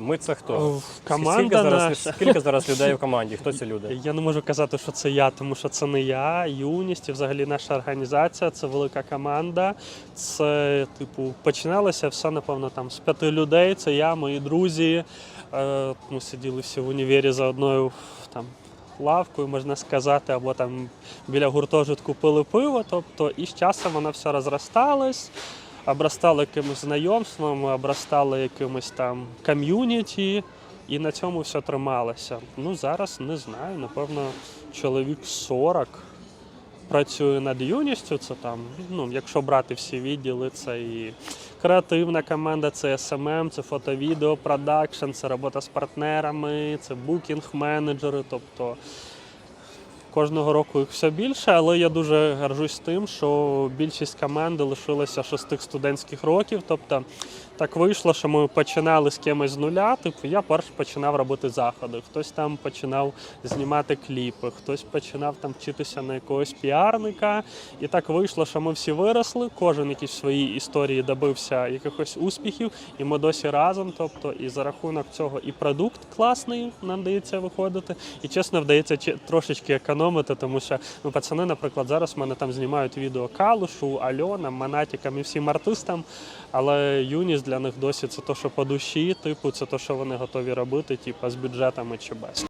Ми це хто? Команда скільки зараз, наша. скільки зараз людей в команді? Хто ці люди? Я не можу казати, що це я, тому що це не я. Юність і взагалі наша організація, це велика команда. Це, типу, починалося все, напевно, там з п'яти людей. Це я, мої друзі. Е, Ми сиділи всі в універі за одною там. Лавкою, можна сказати, або там біля гуртожитку пили пиво. Тобто, і з часом воно все розросталось, обростало якимось знайомством, обростало якимось там ком'юніті, і на цьому все трималося. Ну, зараз не знаю, напевно, чоловік 40 працює над юністю. Це там, ну, якщо брати всі відділи, це і креативна команда, це SMM, це фото-відео, продакшн, це робота з партнерами, це букінг-менеджери. Тобто кожного року їх все більше, але я дуже горжусь тим, що більшість команди лишилася шестих студентських років. Тобто так вийшло, що ми починали з кимось з нуля. Типу, я перший починав робити заходи, хтось там починав знімати кліпи, хтось починав там вчитися на якогось піарника. І так вийшло, що ми всі виросли, кожен якийсь в своїй історії добився якихось успіхів, і ми досі разом. Тобто, і за рахунок цього і продукт класний нам вдається виходити, і чесно вдається трошечки економити, тому що ну, пацани, наприклад, зараз мене там знімають відео Калушу, Альона, Манатікам і всім артистам. Але юність для них досі це то, що по душі, типу, це то, що вони готові робити, типу, з бюджетами чи без.